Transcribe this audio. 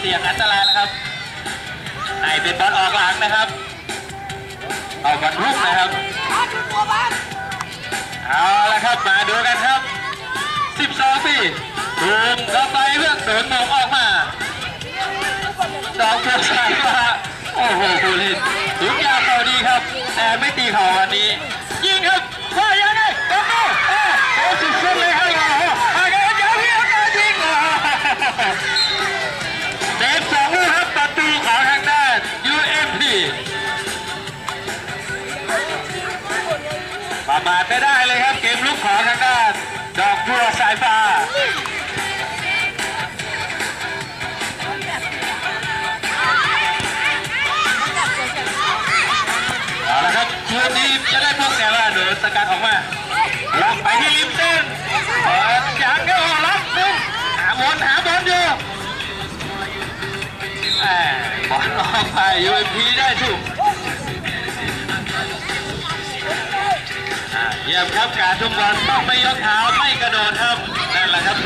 เสี่ยงอันตรายนะครับไอเป็นบอลออกหลังนะครับ เอาบอลรุ่งนะครับเอาละครับมาดูกันครับ 12ปีถูกเข้าไปเรื่องโดนมงออกมาดอกเพื่อสายฟ้าโอ้โหผู้เล่นทุกอย่างเขาดีครับแต่ไม่ตีเขาวันนี้ ประมาทไม่ได้เลยครับ เกมลุกของทางด้านดอกบัวสายฟ้าเอาละครับคืนนี้จะได้พวกแต่ว่าโดนสกัดออกมาล็อกไปที่ริมเส้นเปิดยางก็ออกล็อกหนึ่งหาบอลหาบอลอยู่แหม่บอลออกไปยูเอ็มพีได้ เยี่ยมครับการทุกบอลต้องไม่ยกเท้าไม่กระโดดครับนั่นแหละครับ